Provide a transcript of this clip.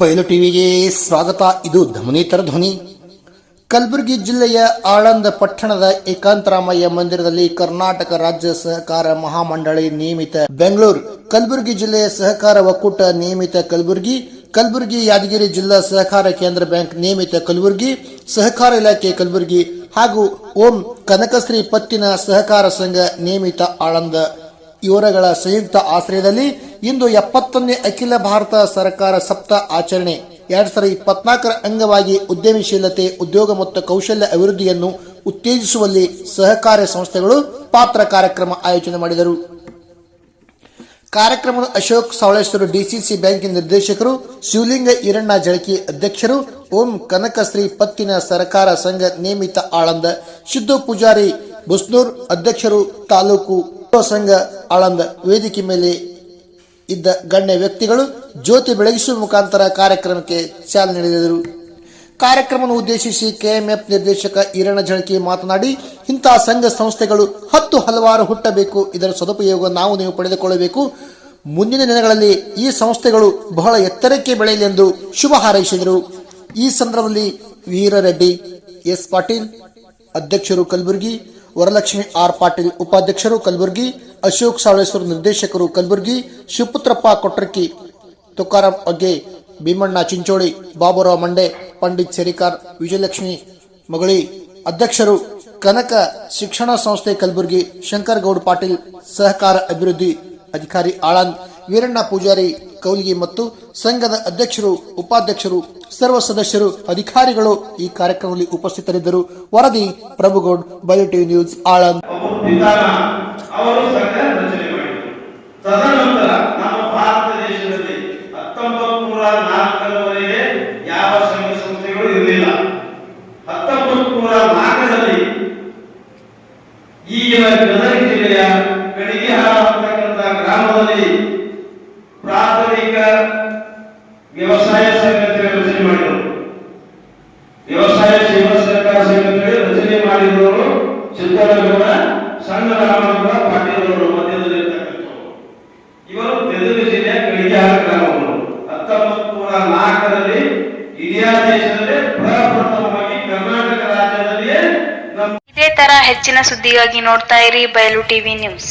ಬಯಲು ಟಿವಿಗೆ ಸ್ವಾಗತ. ಇದು ಧಮನೀತರ ಧ್ವನಿ. ಕಲಬುರಗಿ ಜಿಲ್ಲೆಯ ಆಳಂದ ಪಟ್ಟಣದ ಏಕಾಂತರಾಮಯ್ಯ ಮಂದಿರದಲ್ಲಿ ಕರ್ನಾಟಕ ರಾಜ್ಯ ಸಹಕಾರ ಮಹಾಮಂಡಳಿ ನಿಯಮಿತ ಬೆಂಗಳೂರು, ಕಲಬುರಗಿ ಜಿಲ್ಲೆಯ ಸಹಕಾರ ಒಕ್ಕೂಟ ನಿಯಮಿತ ಕಲಬುರಗಿ ಕಲಬುರಗಿ ಯಾದಗಿರಿ ಜಿಲ್ಲಾ ಸಹಕಾರ ಕೇಂದ್ರ ಬ್ಯಾಂಕ್ ನಿಯಮಿತ ಕಲಬುರಗಿ, ಸಹಕಾರ ಇಲಾಖೆ ಕಲಬುರಗಿ ಹಾಗೂ ಓಂ ಕನಕಶ್ರೀ ಪತ್ತಿನ ಸಹಕಾರ ಸಂಘ ನಿಯಮಿತ ಆಳಂದ. ಇವರಗಳ ಸಂಯುಕ್ತ ಆಶ್ರಯದಲ್ಲಿ ಇಂದು ಎಪ್ಪತ್ತೊಂದನೇ ಅಖಿಲ ಭಾರತ ಸರ್ಕಾರ ಸಪ್ತ ಆಚರಣೆ. ಎರಡ್ ಸಾವಿರದ ಇಪ್ಪತ್ನಾಲ್ಕರ ಅಂಗವಾಗಿ ಉದ್ಯಮಶೀಲತೆ, ಉದ್ಯೋಗ ಮತ್ತು ಕೌಶಲ್ಯ ಅಭಿವೃದ್ಧಿಯನ್ನು ಉತ್ತೇಜಿಸುವಲ್ಲಿ ಸಹಕಾರಿ ಸಂಸ್ಥೆಗಳು ಪಾತ್ರ ಕಾರ್ಯಕ್ರಮ ಆಯೋಜನೆ ಮಾಡಿದರು. ಕಾರ್ಯಕ್ರಮದ ಅಶೋಕ್ ಸವಳೇಶ್ವರು ಡಿಸಿಸಿ ಬ್ಯಾಂಕಿನ ನಿರ್ದೇಶಕರು ಶಿವಲಿಂಗ ಈರಣ್ಣ ಜಳಕಿ ಅಧ್ಯಕ್ಷರು, ಓಂ ಕನಕಶ್ರೀ ಪತ್ತಿನ ಸರಕಾರ ಸಂಘ ನೇಮಿತ ಆಳಂದ ಸಿದ್ದು ಪೂಜಾರಿ ಬುಸ್ನೂರ್ ಅಧ್ಯಕ್ಷರು ತಾಲೂಕು ಸಂಘ ಆಳಂದ, ವೇದಿಕೆ ಮೇಲೆ ಇದ್ದ ಗಣ್ಯ ವ್ಯಕ್ತಿಗಳು ಜ್ಯೋತಿ ಬೆಳಗಿಸುವ ಮುಖಾಂತರ ಕಾರ್ಯಕ್ರಮಕ್ಕೆ ಚಾಲನೆ ನೀಡಿದರು. ಕಾರ್ಯಕ್ರಮವನ್ನು ಉದ್ದೇಶಿಸಿ ಕೆಎಂಎಫ್ ನಿರ್ದೇಶಕ ಈರಣ್ಣ ಜಳಕಿ ಮಾತನಾಡಿ ಇಂತಹ ಸಂಘ ಸಂಸ್ಥೆಗಳು ಹತ್ತು ಹಲವಾರು ಹುಟ್ಟಬೇಕು. ಇದರ ಸದುಪಯೋಗ ನಾವು ನೀವು ಪಡೆದುಕೊಳ್ಳಬೇಕು. ಮುಂದಿನ ದಿನಗಳಲ್ಲಿ ಈ ಸಂಸ್ಥೆಗಳು ಬಹಳ ಎತ್ತರಕ್ಕೆ ಬೆಳೆಯಲಿ ಎಂದು ಶುಭ ಹಾರೈಸಿದರು. ಈ ಸಂದರ್ಭದಲ್ಲಿ ವೀರರೆಡ್ಡಿ, ಎಸ್ ಪಾಟೀಲ್, ಅಧ್ಯಕ್ಷರು ಕಲಬುರಗಿ ವರಲಕ್ಷ್ಮಿ ಆರ್ ಪಾಟೀಲ್ ಉಪಾಧ್ಯಕ್ಷರು ಕಲಬುರಗಿ, ಅಶೋಕ್ ಸಾವಳೇಶ್ವರ ನಿರ್ದೇಶಕರು ಕಲಬುರಗಿ, ಶಿವಪುತ್ರಪ್ಪ ಕೊಟ್ರಕ್ಕಿ, ತುಕಾರಾಂ ಅಗ್ಗೆ, ಭೀಮಣ್ಣ ಚಿಂಚೋಳಿ, ಬಾಬುರಾವ್ ಮಂಡೆ, ಪಂಡಿತ್ ಸೆರಿಕಾರ್, ವಿಜಯಲಕ್ಷ್ಮಿ ಮಗಳಿ, ಅಧ್ಯಕ್ಷರು ಕನಕ ಶಿಕ್ಷಣ ಸಂಸ್ಥೆ ಕಲಬುರಗಿ, ಶಂಕರ್ ಗೌಡ್ ಪಾಟೀಲ್, ಸಹಕಾರ ಅಭಿವೃದ್ಧಿ ಅಧಿಕಾರಿ ಆಳಂದ್, ವೀರಣ್ಣ ಪೂಜಾರಿ, ಕೌಲ್ಗಿ ಮತ್ತು ಸಂಘದ ಅಧ್ಯಕ್ಷರು, ಉಪಾಧ್ಯಕ್ಷರು ಸರ್ವ ಸದಸ್ಯರು, ಅಧಿಕಾರಿಗಳು ಈ ಕಾರ್ಯಕ್ರಮದಲ್ಲಿ ಉಪಸ್ಥಿತರಿದ್ದರು. ವರದಿ, ಪ್ರಭುಗೌಡ್ ಬಯೋಟಿ ನ್ಯೂಸ್, ಆಳಂದ್. ತದನಂತರ ನಮ್ಮ ಗ್ರಾಮದಲ್ಲಿ ಪ್ರಾಥಮಿಕ ವ್ಯವಸಾಯ ಸಿದ್ದರಾಮಯ್ಯ ಸಣ್ಣ ರಾಮಗೌಡ ಪಾಟೀಲ್ ಮಧ್ಯದಲ್ಲಿ ಮಧ್ಯದಲ್ಲಿರ್ತಕ್ಕಂಥವ್ರು ಇವರು ತೆಲುಗು ಜಿಲ್ಲೆಯ ಕಳಿಗಾರ ಗ್ರಾಮಗಳು ಹತ್ತೊಂಬತ್ತು ನೂರ ನಾಲ್ಕರಲ್ಲಿ ಇಡೀ ದೇಶದಲ್ಲಿ ಪ್ರಪ್ರಥಮವಾಗಿ ಕರ್ನಾಟಕ ರಾಜ್ಯದಲ್ಲಿಯೇ ಇದೇ ತರ ಹೆಚ್ಚಿನ ಸುದ್ದಿಗಾಗಿ ನೋಡ್ತಾ ಇರಿ ಬಯಲು ಟಿವಿ ನ್ಯೂಸ್.